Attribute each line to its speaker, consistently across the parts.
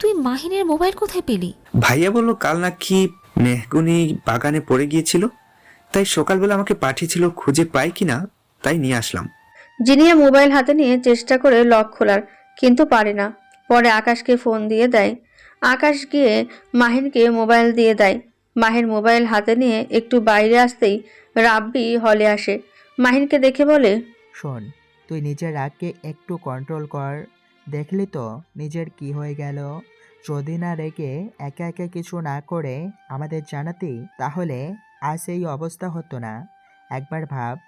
Speaker 1: তুই মাহিনের মোবাইল কোথায় পেলি?
Speaker 2: ভাইয়া বলল কাল নাকি মেহগুনি বাগানে পড়ে গিয়েছিল তাই সকালবেলা আমাকে পাঠিয়েছিল খুঁজে পাই কিনা তাই নিয়ে আসলাম।
Speaker 3: জিনিয়া মোবাইল হাতে নিয়ে চেষ্টা করে লক খোলার কিন্তু পারে না। পরে আকাশকে ফোন দিয়ে দেয়। আকাশ গিয়ে মাহিনকে মোবাইল দিয়ে দেয়। মাহিন মোবাইল হাতে নিয়ে একটু বাইরে আসতেই রাব্বি হলে আসে। মাহিনকে দেখে বলে
Speaker 4: শোন তুই নিজের রাগকে একটু কন্ট্রোল কর। দেখলি তো নিজের কি হয়ে গেল? যদি না রেগে একা একা কিছু না করে আমাদের জানাতি, তাহলে আজ এই অবস্থা হতো না। একবার ভাব,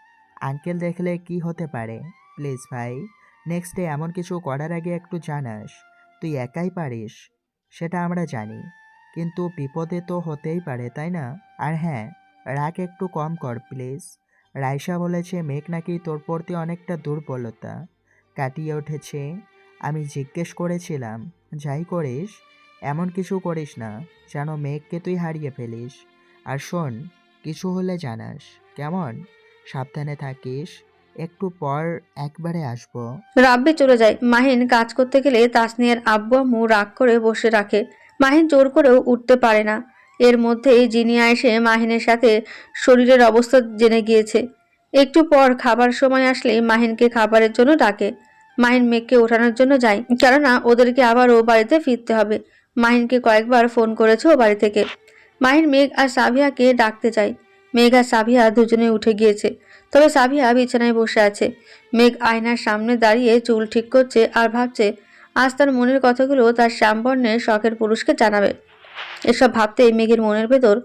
Speaker 4: আঙ্কেল দেখলে কি হতে পারে? প্লিজ ভাই নেক্সট ডে এমন কিছু করার আগে একটু জানাস। তুই একাই পারিস, সেটা আমরা জানি। কিন্তু বিপদে তো হতেই পারে, তাই না? আর হ্যাঁ রাগ একটু কম কর, প্লিজ। রাইসা বলেছে, মেঘ নাকি তোর প্রতি অনেকটা দুর্বলতা। কাটিয়ে উঠেছে। আমি জিজ্ঞেস করেছিলাম যাই করিস, এমন কিছু করিস না যেন মেঘকে তুই হারিয়ে ফেলিস। আর শোন, কিছু হলে জানাস, কেমন? সাবধানে থাকিস, একটু পর একবারে আসব।
Speaker 3: রাব্বি চলে যায়। মাহিন কাজ করতে গেলে তাসনিয়ার আব্বু আম্মু রাগ করে বসে রাখে। মাহিন জোর করেও উঠতে পারে না। এর মধ্যেই জিনিয়া এসে মাহিনের সাথে শরীরের অবস্থা জেনে গিয়েছে। একটু পর খাবার সময় আসলে মাহিনকে খাবারের জন্য ডাকে। মাহিন মেঘকে ওঠানোর জন্য যায়। কেননা, ওদেরকে আবারও বাড়িতে ফিরতে হবে। মাহিনকে কয়েকবার ফোন করেছে ও বাড়ি থেকে। মাহিন, মেঘ আর সাভিয়াকে ডাকতে চায় মেঘ আর সাভিয়া দুজনে উঠে গিয়েছে। তবে সাভিয়া বিছানায় বসে আছে। মেঘ আয়নার সামনে দাঁড়িয়ে চুল ঠিক করছে আর ভাবছে, আজ তার মনের কথাগুলো তার শ্যামবর্ণের শখের পুরুষকে জানাবে। এসব ভাবতেই মেঘের মনের ভেতর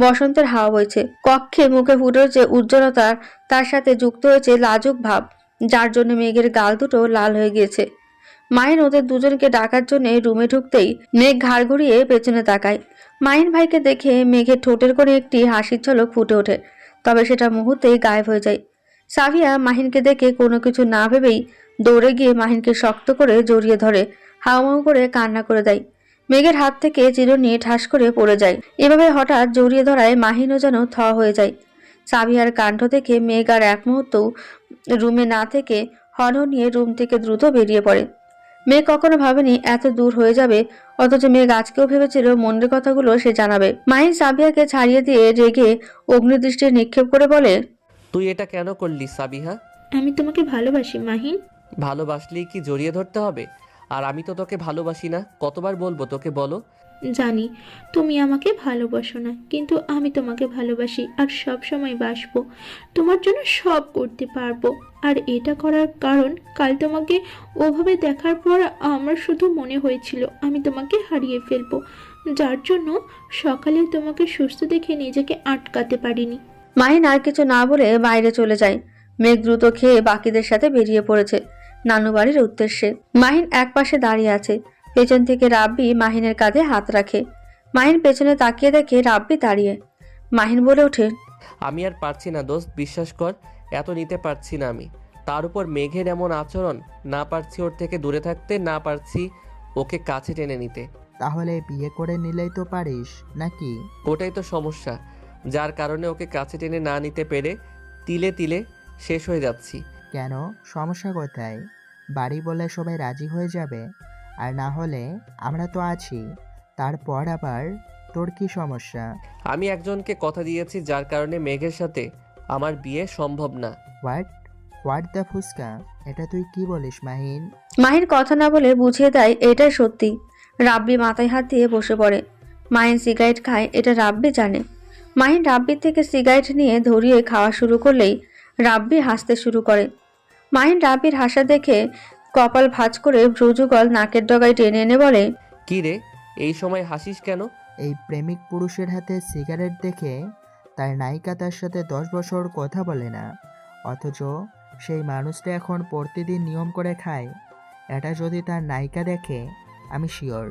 Speaker 3: বসন্তের হাওয়া বইছে। কক্ষে মুখে ফুটে হচ্ছে উজ্জ্বলতা, তার সাথে যুক্ত হয়েছে লাজুক ভাব। যার জন্য মেঘের গাল দুটো লাল হয়ে গিয়েছে। মায়ের ওদের দুজনকে ডাকার জন্য রুমে ঢুকতেই মেঘ ঘাড় ঘুরিয়ে পেছনে তাকায়। মায়ের ভাইকে দেখে মেঘের ঠোঁটের করে একটি হাসির ঝলক ফুটে ওঠে, তবে সেটা মুহূর্তেই গায়েব হয়ে যায়। সাভিয়া মাহিনকে দেখে কোনো কিছু না ভেবেই দৌড়ে গিয়ে মাহিনকে শক্ত করে জড়িয়ে ধরে হাওমাও করে কান্না করে দেয়। মেঘের হাত থেকে চিরুনি ঠাস করে পড়ে যায়। এভাবে হঠাৎ জড়িয়ে ধরায় মাহিনও যেন থ হয়ে যায়। সাভিয়ার কাণ্ড দেখে মেঘ আর এক মুহূর্তও রুমে না থেকে হর্ন নিয়ে রুম থেকে দ্রুত বেরিয়ে পড়ে। মেঘ কখনো ভাবেনি এত দূর হয়ে যাবে অথচ মেঘ আজকেও ভেবেছিল মনের কথাগুলো সে জানাবে। মাহিন সাবিয়াকে ছাড়িয়ে দিয়ে রেগে অগ্নিদৃষ্টি নিক্ষেপ করে বলে
Speaker 5: তুই এটা কেন করলি সাবিহা?
Speaker 6: আমি তোমাকে ভালোবাসি মাহিন।
Speaker 5: ভালোবাসলেই কি জড়িয়ে ধরতে হবে? আর আমি তো তোকে ভালোবাসি না কতবার বলব তোকে বলো?
Speaker 6: জানি, তুমি আমাকে ভালোবাসো না, কিন্তু আমি তোমাকে ভালোবাসি আর সব সময় বাসবো। তোমার জন্য সব করতে পারব। আর এটা করার কারণ, কাল তোমাকে ওভাবে দেখার পর আমার শুধু মনে হয়েছিল, আমি তোমাকে হারিয়ে ফেলব। যার জন্য সকালে তোমাকে সুস্থ দেখে নিজেকে আটকাতে পারিনি।
Speaker 3: মাহিন আর কিছু না বলে বাইরে চলে যায়। মেঘ দ্রুত খেয়ে বাকিদের সাথে বেরিয়ে পড়েছে, নানু বাড়ির উদ্দেশ্যে। মাহিন এক পাশে দাঁড়িয়ে আছে পেছন থেকে রাব্বি মাহিনের কাঁধে হাত রাখে। মাহিন পেছনে তাকিয়ে দেখে রাব্বি দাঁড়িয়ে। মাহিন বলে ওঠে
Speaker 5: আমি আর পারছি না দোস্ত বিশ্বাস কর এত নিতে পারছি না আমি। তার উপর মেঘের এমন আচরণ না পারছি ওর থেকে দূরে থাকতে না পারছি ওকে কাছে টেনে নিতে।
Speaker 4: তাহলে বিয়ে করে নিলেই তো পারিস নাকি?
Speaker 5: ওটাই তো সমস্যা। যার কারণে ওকে কাছে টেনে না নিতে পেরে তিলে তিলে শেষ হয়ে যাচ্ছি।
Speaker 4: কেন? সমস্যা কোথায়? বাড়ি বলে সবাই রাজি হয়ে যাবে? আর না হলে আমরা তো আছি। তারপর আবার তোর কি সমস্যা?
Speaker 5: আমি একজনকে কথা দিয়েছি যার কারণে মেঘের সাথে আমার বিয়ে সম্ভব না।
Speaker 4: What what the fuchka? এটা তুই কি বলিস মাহিন?
Speaker 3: মাহিন কথা না বলে বুঝিয়ে দেয় এটাই সত্যি। রাব্বি মাথায় হাত দিয়ে বসে পড়ে। মাহিন সিগারেট খায় এটা রাব্বি জানে। মাহিন রাব্বির থেকে সিগারেট নিয়ে ধরিয়ে খাওয়া শুরু করলেই রাব্বি হাসতে শুরু করে। মাহিন রাব্বির হাসা দেখে কপাল ভাঁজ করে ভ্রুযুগল নাকের ডগায় টেনে এনে বলে
Speaker 5: কি রে? এই সময় হাসিস কেন?
Speaker 4: এই প্রেমিক পুরুষের হাতে সিগারেট দেখে তার নায়িকা তার সাথে দশ বছর কথা বলে না। অথচ সেই মানুষটা এখন প্রতিদিন নিয়ম করে খায়। এটা যদি তার নায়িকা দেখে আমি শিওর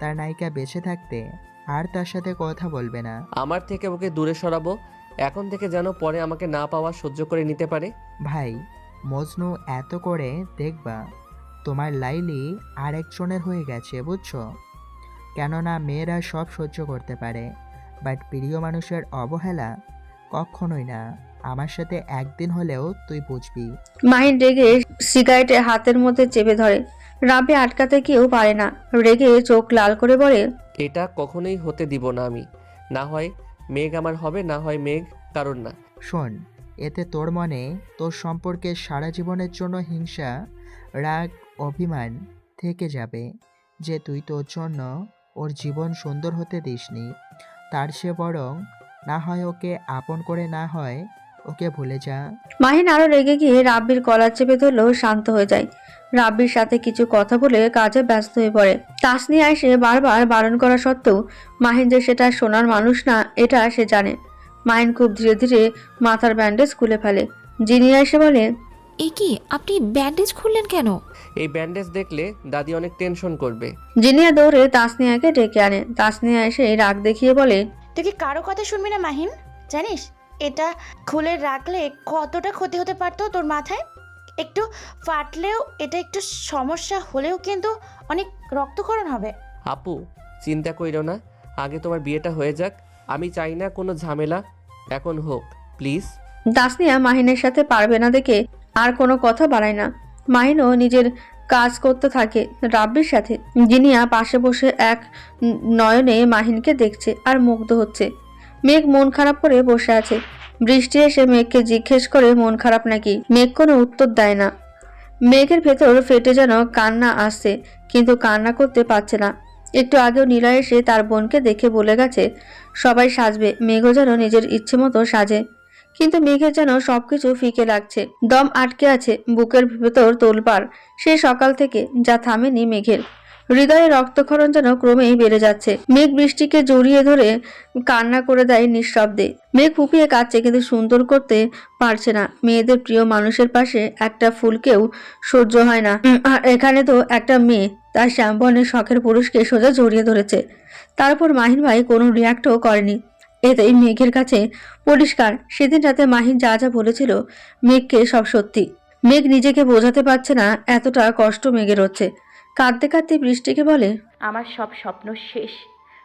Speaker 4: তার নায়িকা বেঁচে থাকতে আর তার সাথে কথা বলবে না।
Speaker 5: আমার থেকে ওকে দূরে সরাবো? এখন থেকে যেন পরে আমাকে না পাওয়া সহ্য করে নিতে পারে?
Speaker 4: ভাই মজনু এত করে দেখবা। তোমার লাইলি আরেকজনের হয়ে গেছে বুঝছ? কেননা মেয়েরা সব সহ্য করতে পারে বাট প্রিয় মানুষের অবহেলা কখনোই না। আমার সাথে একদিন হলেও তুই বুঝবি।
Speaker 3: মাহিন রেগে সিগারেটে হাতের মধ্যে চেপে ধরে। রাব্বি আটকাতে কেউ পারে না। রেগে চোখ লাল করে বলে
Speaker 5: এটা কখনোই হতে দিব না আমি। না হয় মেঘ আমার হবে না হয় মেঘ কারণ না।
Speaker 4: শোন এতে তোর মনে তোর সম্পর্কে সারা জীবনের জন্য হিংসা রাগ অভিমান থেকে যাবে যে তুই তোর জন্য ওর জীবন সুন্দর হতে দিসনি। তার সে বরং না হয় ওকে আপন করে না হয়, ওকে ভুলে যা।
Speaker 3: মাহিন আরও রেগে গিয়ে রাব্বির কলার চেপে ধরলেও শান্ত হয়ে যায়। রাব্বির সাথে কিছু কথা বলে কাজে ব্যস্ত হয়ে পড়ে। তাসনিয়া এসে বারবার বারণ করা সত্ত্বেও মাহিন যে সেটা শোনার মানুষ না, এটা সে জানে। মাহিন খুব ধীরে ধীরে মাথার ব্যান্ডেজ খুলে ফেলে। জিনিয়া এসে বলে
Speaker 1: এ কি আপনি ব্যান্ডেজ খুললেন কেন?
Speaker 5: এই ব্যান্ডেজ দেখলে দাদি অনেক টেনশন করবে।
Speaker 3: জিনিয়া দৌড়ে তাসনিয়াকে ডেকে আনে। তাসনিয়া এসে রাগ দেখিয়ে বলে
Speaker 7: তুই কি কারও কথা শুনবি না মাহিন জানিস এটা খুলে রাখলে কতটা ক্ষতি হতে পারতো তোর মাথায়? একটু ফাটলেও এটা একটু সমস্যা হলেও কিন্তু অনেক রক্তক্ষরণ হবে।
Speaker 5: আপু চিন্তা কইরো না। আগে তোমার বিয়েটা হয়ে যাক। আমি চাই না কোনো ঝামেলা। এখন হোক প্লিজ
Speaker 3: তাসনিয়া মাহিনের সাথে পারবে না দেখে আর কোনো কথা বাড়ায় না। মাহিনও নিজের কাজ করতে থাকে রাব্বির সাথে। জিনিয়া পাশে বসে এক নয়নে মাহিনকে দেখছে আর মুগ্ধ হচ্ছে। মেঘ মন খারাপ করে বসে আছে। বৃষ্টি এসে মেঘকে জিজ্ঞেস করে, মন খারাপ নাকি? মেঘ কোনো উত্তর দেয় না। মেঘের ভেতর ফেটে যেন কান্না আসছে, কিন্তু কান্না করতে পারছে না। একটু আগেও নীলা এসে তার বোনকে দেখে বলে গেছে, সবাই সাজবে। মেঘও যেন নিজের ইচ্ছে মতো সাজে। কিন্তু মেঘের যেন সবকিছু ফিকে লাগছে। দম আটকে আছে বুকের ভেতর তোলপার সে সকাল থেকে যা থামেনি মেঘের। হৃদয়ে রক্তক্ষরণ যেন ক্রমেই বেড়ে যাচ্ছে। মেঘ বৃষ্টিকে জড়িয়ে ধরে কান্না করে দেয় নিঃশব্দে। মেঘ ফুপিয়ে কাঁদছে কিন্তু সুন্দর করতে পারছে না। মেয়েদের প্রিয় মানুষের পাশে একটা ফুলকেও সহ্য হয় না। এখানে তো একটা মেয়ে তার শ্যামবনের শখের পুরুষকে সোজা জড়িয়ে ধরেছে। তারপর মাহিন ভাই কোনো রিয়াক্টও করেনি। এতেই মেঘের কাছে পরিষ্কার। সেদিন রাতে মাহিন যা যা বলেছিল, মেঘকে সব সত্যি। মেঘ নিজেকে বোঝাতে পারছে না, এতটা কষ্ট মেঘের হচ্ছে। কাঁদতে কাঁদতে বৃষ্টিকে বলে,
Speaker 8: আমার সব স্বপ্ন শেষ।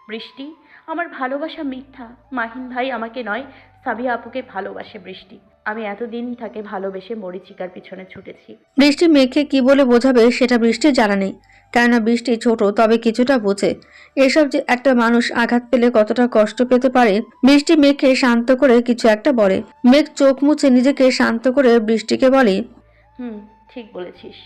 Speaker 8: বৃষ্টি, আমার ভালোবাসা মিথ্যা। মাহিন ভাই আমাকে নয়, সাবিয়া আপুকে ভালোবাসে বৃষ্টি। আমি এতদিন তাকে ভালোবেসে মরিচিকার পিছনে ছুটেছি।
Speaker 3: বৃষ্টি মেঘে কি বলে বোঝাবে সেটা বৃষ্টি জানা নেই। কেননা বৃষ্টি ছোট তবে কিছুটা বোঝে। এসব যে একটা মানুষ আঘাত পেলে কতটা কষ্ট পেতে পারে বৃষ্টি মেঘকে শান্ত করে কিছু একটা বলে। মেঘ চোখ মুছে নিজেকে শান্ত করে বৃষ্টিকে বলে
Speaker 8: হুম ঠিক বলেছিস।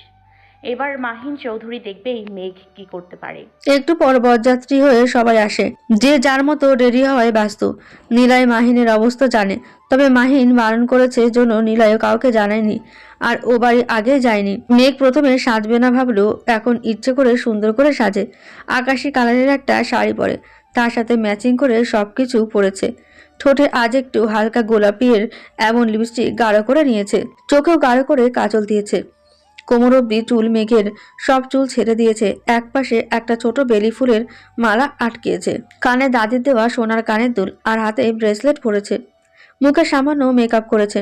Speaker 8: এবার মাহিন চৌধুরী দেখবে এই মেঘ কি করতে পারে।
Speaker 3: একটু পর বরযাত্রী হয়ে সবাই আসে। যে যার মতো রেডি হওয়ায় ব্যস্ত। নীলাই মাহিনের অবস্থা জানে। তবে মাহিন বারণ করেছে জন্য নীলাইও কাউকে জানায়নি। আর ও বাড়ি আগে যায়নি। মেঘ প্রথমে সাজবে না ভাবলেও এখন ইচ্ছে করে সুন্দর করে সাজে। আকাশি কালারের একটা শাড়ি পরে। তার সাথে ম্যাচিং করে সব কিছু পরেছে। ঠোঁটে আজ একটু হালকা গোলাপির এমন লিপস্টিক গাঢ় করে নিয়েছে। চোখেও গাঢ় করে কাজল দিয়েছে। কোমর অব্দি চুল মেঘের সব চুল ছেড়ে দিয়েছে। একপাশে একটা ছোট বেলি ফুলের মালা আটকেছে। কানে দাদির দেওয়া সোনার কানের দুল আর হাতে ব্রেসলেট পরেছে মুখে সামান্য মেকআপ করেছে।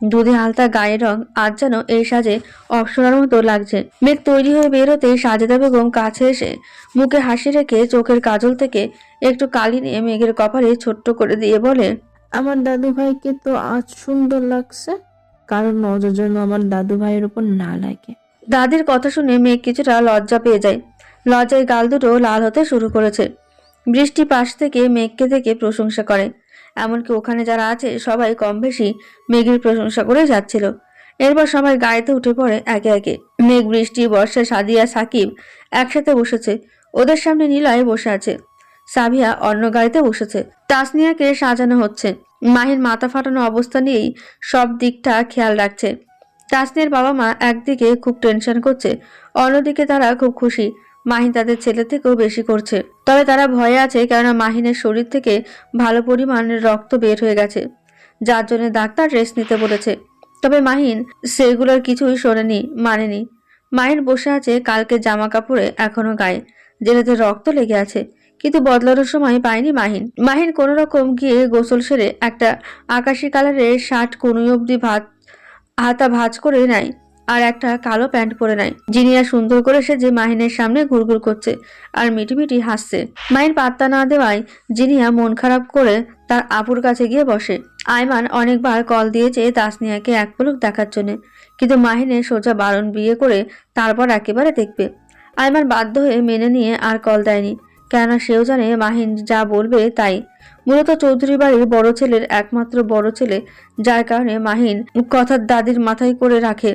Speaker 3: দুধে হালতা গায়ের রং আজ যেন এই সাজে অপসরার মতো লাগছে। মেঘ তৈরি হয়ে বেরোতে সাজেদা বেগম কাছে এসে মুখে হাসি রেখে চোখের কাজল থেকে একটু কালি নিয়ে মেঘের কপালে ছোট্ট করে দিয়ে বলে,
Speaker 9: আমার দাদু ভাইকে তো আজ সুন্দর লাগছে। কারণ নজর জন্য আমার দাদু ভাইয়ের উপর না লাগে।
Speaker 3: দাদির কথা শুনে মেঘ কিছুটা লজ্জা পেয়ে যায়। লজ্জায় গাল দুটো লাল হতে শুরু করেছে। বৃষ্টি পাশ থেকে মেঘকে থেকে প্রশংসা করে। এমনকি ওখানে যারা আছে, সবাই কম বেশি মেঘের প্রশংসা করে যাচ্ছিল। এরপর সবাই গাড়িতে উঠে পড়ে একে একে। মেঘ, বৃষ্টি, বর্ষা, সাদিয়া, সাকিব একসাথে বসেছে। ওদের সামনে নীলয় বসে আছে। সাবিয়া অন্য গাড়িতে বসেছে। তাসনিয়াকে সাজানো হচ্ছে। মাহির মাথা ফাটানো অবস্থা নিয়েই সব দিকটা খেয়াল রাখছে। তাসনিয়ার বাবা মা একদিকে খুব টেনশন করছে, অন্যদিকে তারা খুব খুশি। মাহিন তাদের ছেলে থেকেও বেশি করছে। তবে তারা ভয়ে আছে কেননা মাহিনের শরীর থেকে ভালো পরিমাণের রক্ত বের হয়ে গেছে, যার জন্য ডাক্তার রেস্ট নিতে বলেছে। তবে মাহিন সেগুলোর কিছুই শোনেনি, মানেনি। মাহিন বসে আছে কালকে জামা কাপড়ে এখনও গায়ে, যেটাতে রক্ত লেগে আছে। কিন্তু বদলানোর সময় পায়নি মাহিন। মাহিন কোনো রকম গিয়ে গোসল সেরে একটা আকাশি কালারের শার্ট কোনুই অব্দি ভাত, হাতা ভাঁজ করে নেয় আর একটা কালো প্যান্ট পরে নেয়। জিনিয়া সুন্দর করে সেজে মাহিনের সামনে ঘুরঘুর করছে আর মিটিমিটি হাসছে। মাহিন পাত্তা না দেওয়ায় জিনিয়া মন খারাপ করে তার আপুর কাছে গিয়ে বসে। আয়মান অনেকবার কল দিয়েছে তাসনিয়াকে এক পলক দেখার জন্য, কিন্তু মাহিনের সোজা বারণ বিয়ে করে তারপর একেবারে দেখবে। আইমান বাধ্য হয়ে মেনে নিয়ে আর কল দেয়নি। কেননা সেও জানে মাহিন যা বলবে তাই। মূলত চৌধুরী বাড়ির বড় ছেলের একমাত্র বড় ছেলে যার কারণে মাহিন কথা দাদির মাথায় করে রাখে।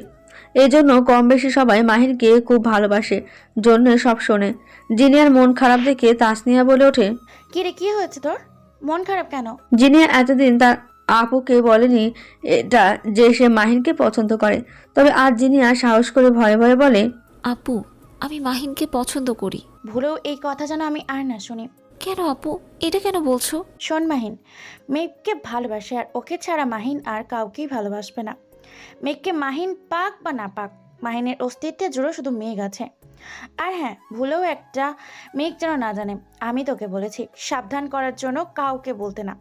Speaker 3: এই জন্য কম বেশি সবাই মাহিনকে খুব ভালোবাসে জন্য সব শোনে। জিনিয়ার মন খারাপ দেখে তাসনিয়া বলে ওঠে
Speaker 7: কি রে কি হয়েছে তোর? মন খারাপ কেন?
Speaker 3: জিনিয়া এতদিন তার আপুকে বলেনি এটা যে সে মাহিনকে পছন্দ করে। তবে আজ জিনিয়া সাহস করে ভয়ে ভয়ে বলে
Speaker 1: আপু আমি মাহিনকে পছন্দ করি।
Speaker 7: ভুলেও এই কথা যেন আমি আর না শুনি।
Speaker 1: কেন আপু? এটা কেন বলছো?
Speaker 7: শোন মাহিন মেঘকে ভালোবাসে আর ওকে ছাড়া মাহিন আর কাউকেই ভালোবাসবে না। মেঘকে মাহিন পাক বা না পাক মাহিনের অস্তিত্বে জুড়ে শুধু মেঘ আছে। আর হ্যাঁ ভুলেও একটা মেঘ যেন না জানে আমি তোকে বলেছি সাবধান করার জন্য কাউকে বলতে না।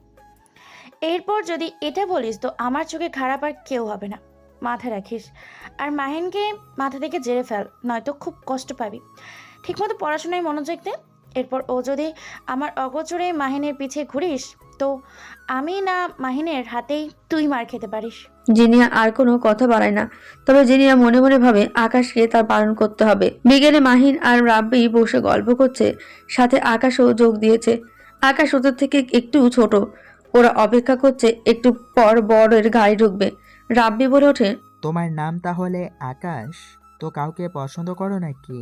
Speaker 7: এরপর যদি এটা বলিস তো আমার চোখে খারাপ আর কেউ হবে না। মাথায় রাখিস। আর মাহিনকে মাথা থেকে জেরে ফেল, নয়তো খুব কষ্ট পাবি। ঠিকমতো পড়াশোনায় মনোযোগ দে। এরপর ও যদি আমার অগোচরে মাহিনের পিছে ঘুরিস, তো আমি না মাহিনের হাতেই তুই মার খেতে পারিস।
Speaker 3: জিনিয়া আর কোনো কথা বাড়ায় না। তবে জিনিয়া মনে মনে ভাবে আকাশকে তার পালন করতে হবে। বিকেলে মাহিন আর রাব্বি বসে গল্প করছে, সাথে আকাশও যোগ দিয়েছে। আকাশ ওদের থেকে একটু ছোট। ওরা অপেক্ষা করছে, একটু পর বড়ের গাড়ি ঢুকবে। রাব্বি বলে ওঠে
Speaker 4: তোমার নাম তাহলে আকাশ? তো কাউকে পছন্দ করো নাকি?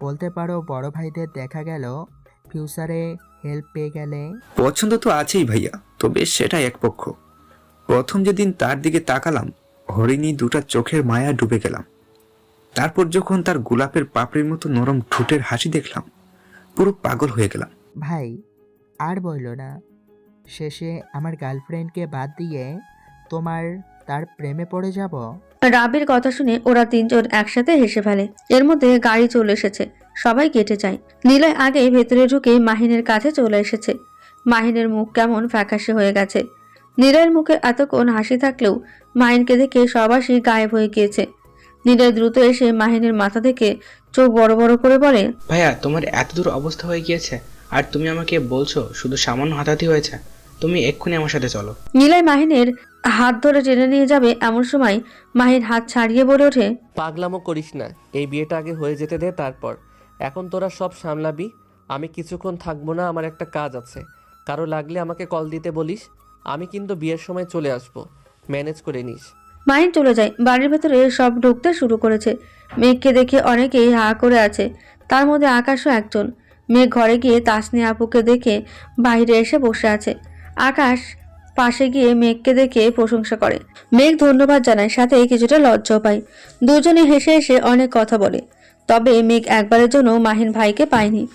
Speaker 4: বলতে পারো বড় ভাইদের দেখা গেল ফিউচারে হেল্প পেয়ে গেলে।
Speaker 2: পছন্দ তো আছেই ভাইয়া তবে সেটা এক পক্ষ। প্রথম যেদিন তার দিকে তাকালাম হরিণী দুটা চোখের মায়া ডুবে গেলাম। তারপর যখন তার গোলাপের পাপড়ির মতো নরম ঠোঁটের হাসি দেখলাম পুরো পাগল হয়ে গেলাম।
Speaker 4: ভাই আর বলল না। শেষে আমার গার্লফ্রেন্ডকে বাদ দিয়ে তোমার তার প্রেমে পড়ে যাব।
Speaker 3: রাবির কথা শুনে ওরা তিনজন একসাথে হেসে ফেলে। এর মধ্যে গাড়ি চলে এসেছে। সবাই কেটে যায়। নিলয় আগে ভেতরে ঢুকে মাহিনের কাছে চলে এসেছে। মাহিনের মুখ কেমন ফ্যাকাশে হয়ে গেছে। নিলয়ের মুখে এতক্ষণ হাসি থাকলেও মাহিনকে দেখে সবাসই গায়েব হয়ে গিয়েছে। নিলয় দ্রুত এসে মাহিনের মাথা থেকে চোখ বড় বড় করে বলে
Speaker 10: ভাইয়া তোমার এত দূর অবস্থা হয়ে গিয়েছে। আর তুমি আমাকে বলছো শুধু সামান্য হাতাহাতি হয়েছে। তুমি এক্ষুনি আমার সাথে চলো।
Speaker 3: নিলয় মাহিনের হাত ধরে টেনে নিয়ে যাবে এমন সময় মাহিন হাত ছাড়িয়ে বলে ওঠে
Speaker 5: পাগলামো করিস না এই বিয়েটা আগে হয়ে যেতে দে তারপর। এখন তোরা সব সামলাবি আমি কিছুক্ষণ থাকব না আমার একটা কাজ আছে। কারও লাগলে আমাকে কল দিতে বলিস আমি কিন্তু বিয়ের সময় চলে আসব। ম্যানেজ করে নিস।
Speaker 3: মাহিন চলে যায়। বাড়ির ভেতরে সব ঢুকতে শুরু করেছে। মেঘকে দেখে অনেকেই হা করে আছে। তার মধ্যে আকাশও একজন। মেঘ ঘরে গিয়ে তাসনি আপুকে দেখে বাইরে এসে বসে আছে। আকাশ পাশে গিয়ে মেঘকে দেখে প্রশংসা করে। মেঘ ধন্যবাদ জানায়, সাথে কিছুটা লজ্জাও পায়। দুজনে হেসে এসে অনেক কথা বলে। তবে মেঘ একবারের জন্য মাহিন ভাইকে পায়নি।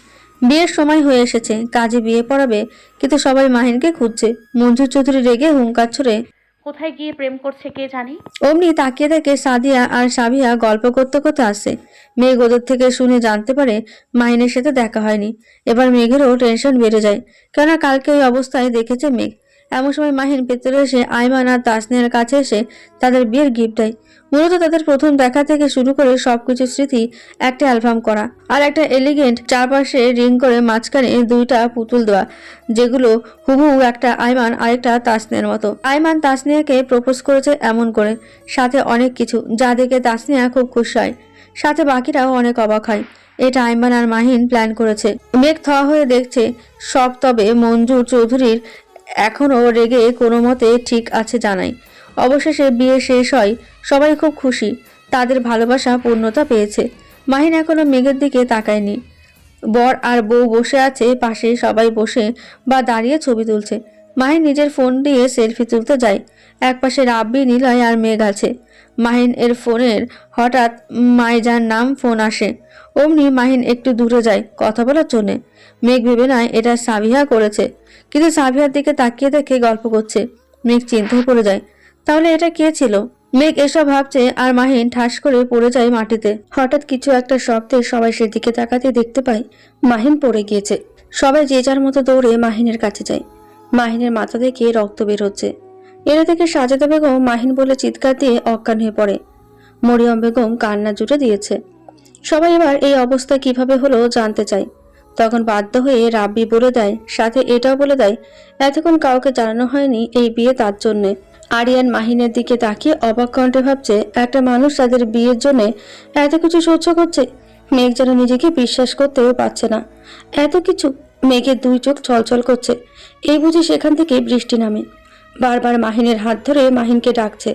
Speaker 3: বিয়ের সময় হয়ে এসেছে, কাজে বিয়ে পড়াবে, কিন্তু সবাই মাহিনকে খুঁজছে। মঞ্জুর চৌধুরী রেগে হুঙ্কার ছড়ে
Speaker 8: কোথায় গিয়ে প্রেম করছে কে জানি?
Speaker 3: অমনি তাকিয়ে দেখে সাদিয়া আর সাবিয়া গল্প করতে করতে আসে। মেঘ ওদের থেকে শুনে জানতে পারে মাহিনের সাথে দেখা হয়নি। এবার মেঘেরও টেনশন বেড়ে যায়। কেননা কালকে ওই অবস্থায় দেখেছে মেঘ। এমন সময় মাহিন ভেতরে এসে আইমান আর তাসনের কাছে এসে তাদের বিয়ের গিফট দেয়। মূলত তাদের প্রথম দেখা থেকে শুরু করে সবকিছু স্মৃতি, একটা অ্যালবাম করা আর একটা এলিগেন্ট চারপাশে রিং করে মাঝখানে দুইটা পুতুল দেওয়া, যেগুলো হুবহু একটা আইমান আরেকটা তাসনিয়ার মতো। আইমান তাসনিয়াকে প্রপোজ করেছে এমন করে, সাথে অনেক কিছু, যা দেখে তাসনিয়া খুব খুশি হয়। সাথে বাকিরাও অনেক অবাক হয়। এটা আইমান আর মাহিন প্ল্যান করেছে। মেঘ থ হয়ে দেখছে সব তবে মঞ্জুর চৌধুরীর এখনও রেগে কোনো মতে ঠিক আছে জানাই। অবশেষে বিয়ে শেষ হয়, সবাই খুব খুশি। তাদের ভালোবাসা, পূর্ণতা পেয়েছে। মাহিন এখনও মেঘের দিকে তাকায়নি। বর আর বউ বসে আছে, পাশে সবাই বসে বা দাঁড়িয়ে ছবি তুলছে। মাহিন নিজের ফোন দিয়ে সেলফি তুলতে যায়। একপাশে রাব্বি, নিলয় আর মেঘ আছে। মাহিন এর ফোনের হঠাৎ মাইজার নাম ফোন আসে। অমনি মাহিন একটু দূরে যায়, কথা বলার জন্যে। মেঘ ভেবে নেয় এটা সাবিহা করেছে, কিন্তু সাবিহার দিকে তাকিয়ে দেখে গল্প করছে। মেঘ চিন্তায় পড়ে যায়, তাহলে এটা কে ছিল? মেঘ এসব ভাবছে আর মাহিন ঠাস করে পড়ে যায় মাটিতে। হঠাৎ কিছু একটা শব্দে সবাই সেদিকে তাকাতে দেখতে পায়, মাহিন পড়ে গিয়েছে। সবাই যে যার মতো দৌড়ে মাহিনের কাছে যায়। মাহিনের মাথা থেকে রক্ত বের হচ্ছে। এরা থেকে সাজেদা বেগম, মাহিন বলে চিৎকার দিয়ে অজ্ঞান হয়ে পড়ে। মরিয়ম বেগম কান্না জুটে দিয়েছে। সবাই এবার এই অবস্থা কীভাবে হলো জানতে চায়। তখন বাধ্য হয়ে রাব্বি বলে দেয়, সাথে এটাও বলে দেয়, এতক্ষণ কাউকে জানানো হয়নি এই বিয়ে তার জন্যে। আরিয়ান মাহিনের দিকে তাকিয়ে অবাক কণ্ঠে ভাবছে, একটা মানুষ তাদের বিয়ের জন্য এত কিছু সহ্য করছে? মেঘ যেন নিজেকে বিশ্বাস করতেও পারছে না। এত কিছু মেঘের দুই চোখ ছলছল করছে। এই বুঝি সেখান থেকে বৃষ্টি নামে। বারবার মাহিনের হাত ধরে মাহিনকে ডাকছে।